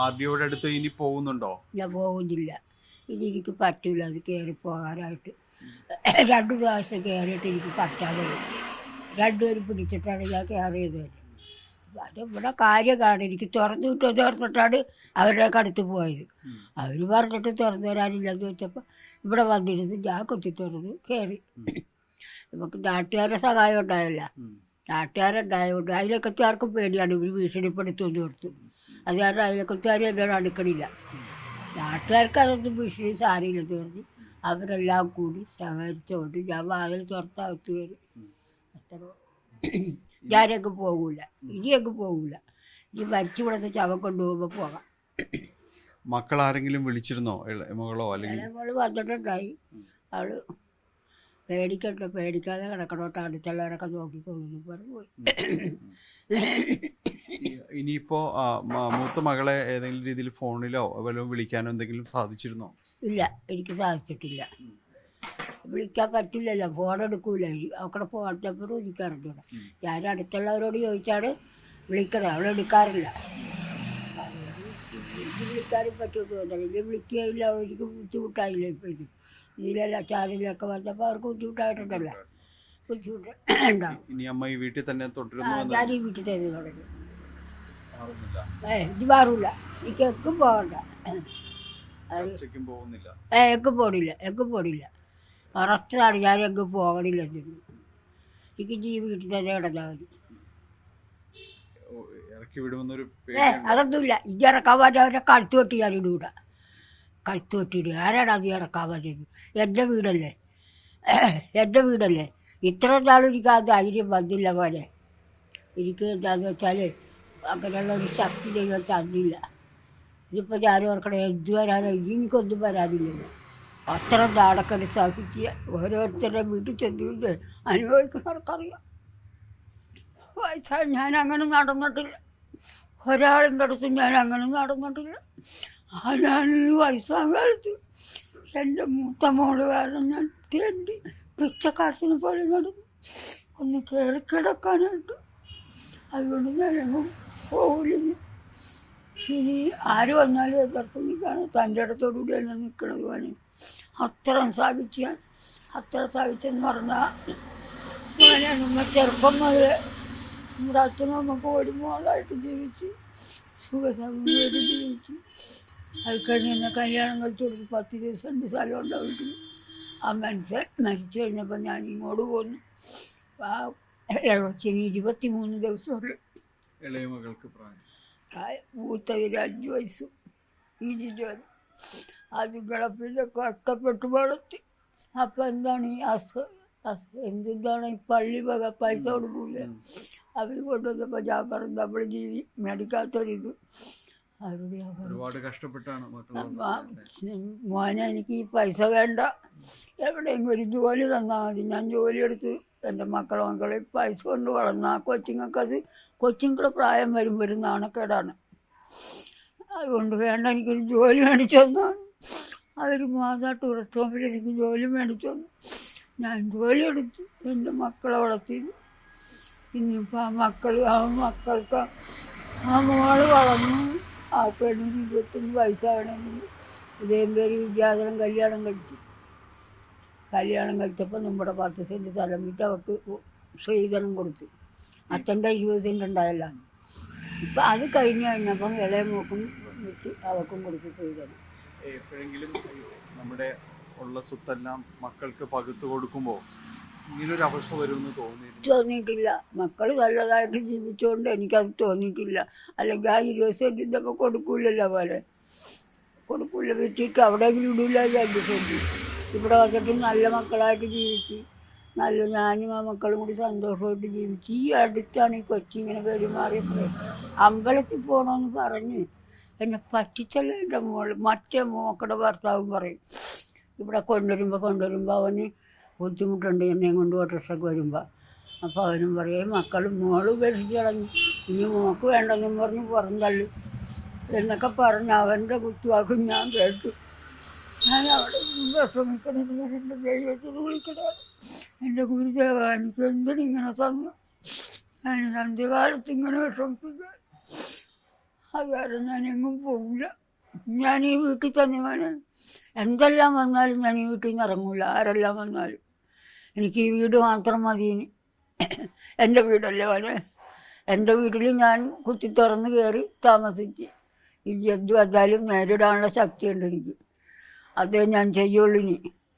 R ഡിയോടെ അടുത്ത് ഇനി പോകുന്നുണ്ടോ? ഞാൻ പോകുന്നില്ല. ഇനി എനിക്ക് പറ്റില്ല അത് കയറി പോകാനായിട്ട്. രണ്ടു പ്രാവശ്യം കയറിയിട്ട് എനിക്ക് പറ്റാതെ. രണ്ടുപേരും പിടിച്ചിട്ടാണ് ഞാൻ കയറിയത് അത് ഇവിടെ കാര്യം കാണും എനിക്ക് തുറന്നു വിട്ടോ തുറന്നിട്ടാണ് അവരുടെ അടുത്ത് പോയത്. അവർ പറഞ്ഞിട്ട് തുറന്നു തരാനില്ലെന്ന് വെച്ചപ്പോൾ ഇവിടെ വന്നിരുന്നു. ഞാൻ കൊത്തി തുറന്നു കയറി നമുക്ക് നാട്ടുകാരുടെ സഹായം ഉണ്ടായല്ല. നാട്ടുകാരുണ്ടായതുകൊണ്ട് അയലക്കത്തുകാർക്കും പേടിയാണ്. ഇവർ ഭീഷണിപ്പെടുത്തുമെന്ന് ഓർത്തു. അത് കാരണം അയലക്കത്തുകാർ എന്നോട് അടുക്കണില്ല. നാട്ടുകാർക്ക് അതൊന്നും വിഷയം സാരിയില്ലെന്ന് പറഞ്ഞ് അവരെല്ലാം കൂടി സഹകരിച്ചുകൊണ്ട് ഞാൻ വാതിൽ തുറത്തകത്ത് കയറി. അത്ര ഞാനങ്ങ് പോകൂല. ഇനി അങ്ങ് പോകൂല. ഇനി മരിച്ചു വിടുന്ന ചവ കൊണ്ടുപോകുമ്പോൾ പോകാം. മക്കൾ ആരെങ്കിലും വിളിച്ചിരുന്നോ മകളോ അല്ലെങ്കിൽ മകൾ വന്നിട്ടുണ്ടായി. അവൾ പേടിക്കണ്ട പേടിക്കാതെ കിടക്കണോട്ട് അടുത്തുള്ളവരൊക്കെ നോക്കിക്കൊള്ളു പറഞ്ഞു പോയി. ഇനിയിപ്പോ മൂത്ത മകളെ ഏതെങ്കിലും രീതിയിൽ ഫോണിലോ വല്ലതും വിളിക്കാനോ എന്തെങ്കിലും സാധിച്ചിരുന്നോ? ഇല്ല എനിക്ക് സാധിച്ചിട്ടില്ല. വിളിക്കാൻ പറ്റില്ലല്ലോ ഫോൺ എടുക്കൂല. അവക്കടെ ഫോൺ നമ്പറും എനിക്ക് അറിഞ്ഞൂടാ. ഞാൻ അടുത്തുള്ളവരോട് ചോദിച്ചാണ് വിളിക്കണത് അവൾ എടുക്കാറില്ല. വിളിക്കാനും പറ്റുമെന്ന് ഇത് വിളിക്കുകയില്ല എനിക്ക് ബുദ്ധിമുട്ടായില്ല ഇപ്പം ഇത്. ഇതിലല്ല ചാനലിലൊക്കെ വന്നപ്പോൾ അവർക്ക് ബുദ്ധിമുട്ടായിട്ടുണ്ടല്ലോ. ബുദ്ധിമുട്ട് ഉണ്ടാവും ഈ വീട്ടിൽ തന്നെ തുടരുന്നു ഞാൻ ഈ വീട്ടിൽ തന്നെ തുടങ്ങി. ഏ ഇത് മാറൂല. എനിക്ക് എക്കും പോകണ്ട. ഏ എങ്ങും പോടില്ല എങ്ങും പോടില്ല ഉറച്ചതാണ് ഞാൻ എങ്ങും പോകണില്ല എനിക്ക് ജീ വീട്ടിൽ തന്നെ കിടന്നാൽ മതി. ഏ അതൊന്നുമില്ല. ഇജ്ജ് ഇറക്കാൻ അവരെ കഴുത്ത് വെട്ടി ഞാൻ ഇടൂട കഴുത്ത് വെട്ടിയിടുക ആരാണ് അത് ഇറക്കാൻ പറ്റുന്നത് എന്റെ വീടല്ലേ? എന്റെ വീടല്ലേ? ഇത്ര നാളും എനിക്ക് ആ ധൈര്യം വന്നില്ല പോലെ എനിക്ക് എന്താണെന്ന് വെച്ചാൽ അങ്ങനെയുള്ള ഒരു ശക്തി ദൈവം തന്നില്ല. ഇതിപ്പോൾ ഞാൻ ഓർക്കണേ എന്തുവരാനോ? എനിക്കൊന്നും വരാനില്ലല്ലോ. അത്ര നാടക്കനെ സഹിക്കുക ഓരോരുത്തരുടെ വീട്ടിൽ ചെന്നിരുന്ന് അനുഭവിക്കുന്നവർക്കറിയാം. വയസ്സാൽ ഞാൻ അങ്ങനെ നടന്നിട്ടില്ല. ഒരാളിന്റെ അടുത്ത് ഞാൻ അങ്ങനെ നടന്നിട്ടില്ല. ആ ഞാൻ ഈ വയസ്സാം കാലത്ത് എന്റെ മൂത്ത മോൾ കാരണം ഞാൻ തേണ്ടി പിച്ചക്കാശിനെ പോലെ നടന്നു. ഒന്ന് കയറി കിടക്കാനായിട്ട്. അതുകൊണ്ട് ഞാനെങ്ങും പോകില്ല ഇനി ആര് വന്നാലും എതിർത്ത് നിൽക്കാണ് തന്റെ അടുത്തോടുകൂടി തന്നെ നിൽക്കണത് പോലെ അത്ര സാധിച്ചാൽ അത്ര സാധിച്ചെന്ന് പറഞ്ഞാൽ ഞാൻ നമ്മൾ ചെറുപ്പം മുതൽ നമ്മുടെ അച്ഛനും അമ്മയ്ക്ക് ഒരു ജീവിച്ച് സുഖസമയമായിട്ട് ജീവിച്ചു. അത് കഴിഞ്ഞ് എന്നെ കല്യാണം കഴിച്ചു കൊടുത്ത് പത്ത് ദിവസം രണ്ട് സ്ഥലം ഉണ്ടാവും വീട്ടിൽ. ആ മനുഷ്യൻ മരിച്ചു കഴിഞ്ഞപ്പോൾ ഞാൻ ഇങ്ങോട്ട് പോന്നു. ആ ഇരുപത്തി മൂന്ന് ദിവസമുള്ളൂ ഇളയ മകൾക്ക് പ്രായം. പ്രായം മൂത്തതിന് അഞ്ച് വയസ്സ് ഇരുപത് അത് കിടപ്പിന്റെ കഷ്ടപ്പെട്ട് വളർത്തി. അപ്പം എന്താണ് ഈ അസ അസ എന്താണ് ഈ പള്ളി വക പൈസ കൊടുക്കൂല? അവർ കൊണ്ടുവന്നപ്പോൾ ഞാൻ പറഞ്ഞു നമ്മൾ ജീവി മേടിക്കാത്തൊരിത് ഒരുപാട് കഷ്ടപ്പെട്ടാണ് മോനെ എനിക്ക് ഈ പൈസ വേണ്ട. എവിടെയെങ്കിലും ഒരു ജോലി തന്നാൽ മതി. ഞാൻ ജോലി എടുത്ത് എന്റെ മക്കളെ മക്കളെ പൈസ കൊണ്ട് വളർന്ന ആ കൊച്ചുങ്ങൾക്കത് കൊച്ചുങ്ങളുടെ പ്രായം വരുമ്പോൾ ഒരു നാണക്കേടാണ്. അതുകൊണ്ട് വേണ്ട എനിക്കൊരു ജോലി മേടിച്ചു തന്നാൽ അവർ മാതാ ടൂറിസ്റ്റ് ഹോമിൽ എനിക്ക് ജോലി മേടിച്ചു തന്നു. ഞാൻ ജോലി എടുത്ത് എന്റെ മക്കളെ വളർത്തി ഇന്നിപ്പോൾ ആ മക്കൾ ആ മക്കൾക്ക് ആ മോൾ വളർന്നു. ആ പെണ്ണിന് ഇരുപത്തൊന്ന് വയസ്സാകണമെങ്കിൽ ഇതേം പേര് വിദ്യാധനം കല്യാണം കഴിച്ചു. കല്യാണം കഴിച്ചപ്പോൾ നമ്മുടെ പത്ത് സെന്റ് സ്ഥലം വിട്ട് അവർക്ക് സ്ത്രീധനം കൊടുത്തു. അച്ഛന്റെ ഇരുപത് സെന്റ് ഉണ്ടായല്ല. ഇപ്പം അത് കഴിഞ്ഞ് കഴിഞ്ഞപ്പം ഇളയ മോക്കും വിറ്റ് അവൾക്കും കൊടുത്തു സ്ത്രീധനം. എപ്പോഴെങ്കിലും നമ്മുടെ ഉള്ള സ്വത്തെല്ലാം മക്കൾക്ക് പകുത്തു കൊടുക്കുമ്പോൾ ഇങ്ങനൊരു അവസ്ഥ വരുമെന്ന് തോന്നിയിരുന്നു തോന്നിയിട്ടില്ല. മക്കൾ നല്ലതായിട്ട് ജീവിച്ചുകൊണ്ട് എനിക്കത് തോന്നിയിട്ടില്ല. അല്ലെങ്കിൽ ആ ഇരുപത് സെന്റ് ഇതൊക്കെ കൊടുക്കൂലല്ലോ പോലെ കൊടുക്കൂല വിറ്റിട്ട് അവിടെയെങ്കിലും ഇടില്ല രണ്ട് സെന്റ് ഇവിടെ വന്നിട്ട് നല്ല മക്കളായിട്ട് ജീവിച്ച്. നല്ല ഞാനും ആ മക്കളും കൂടി സന്തോഷമായിട്ട് ജീവിച്ച്. ഈ അടുത്താണ് ഈ കൊച്ചി ഇങ്ങനെ പെരുമാറിയപ്പോൾ അമ്പലത്തിൽ പോകണമെന്ന് പറഞ്ഞ് എന്നെ പറ്റിച്ചല്ല എന്റെ മോൾ. മറ്റേ മോക്കടെ ഭർത്താവും പറയും. ഇവിടെ കൊണ്ടുവരുമ്പോൾ കൊണ്ടുവരുമ്പോൾ അവന് ബുദ്ധിമുട്ടുണ്ട്. എന്നെ കൊണ്ട് ഓട്ടോറിക്ഷയ്ക്ക് വരുമ്പോൾ അപ്പോൾ അവനും പറയും മക്കളും മോൾ ഉപേക്ഷിച്ച് കളഞ്ഞു. ഇനി മോക്ക് വേണ്ടെന്നും പറഞ്ഞ് പുറന്തള്ളി എന്നൊക്കെ പറഞ്ഞ് അവന്റെ കുത്തുവാക്കും ഞാൻ കേട്ടു. ഞാൻ അവിടെ വിഷമിക്കണത് എന്റെ ദൈവത്തിൽ വിളിക്കണേ. എന്റെ ഗുരുദേവ എനിക്ക് എന്തിനിങ്ങനെ തന്നു? ഞാൻ സന്ധ്യകാലത്ത് ഇങ്ങനെ വിഷമിപ്പിക്കാൻ. അത് കാരണം ഞാൻ എങ്ങും പോകില്ല ഞാൻ ഈ വീട്ടിൽ തന്നെ വേണം എന്തെല്ലാം വന്നാലും ഞാൻ ഈ വീട്ടിൽ നിന്ന് ഇറങ്ങൂല. ആരെല്ലാം വന്നാലും. എനിക്ക് ഈ വീട് മാത്രം മതി എന്റെ വീടല്ലേ വേണേ എന്റെ വീട്ടിൽ ഞാൻ കുത്തി തുറന്ന് കയറി താമസിച്ച്. ഈ എന്ത് വന്നാലും നേരിടാനുള്ള ശക്തിയുണ്ട് എനിക്ക്. അതേ ഞാൻ ചെയ്യുള്ളൂ ഇനി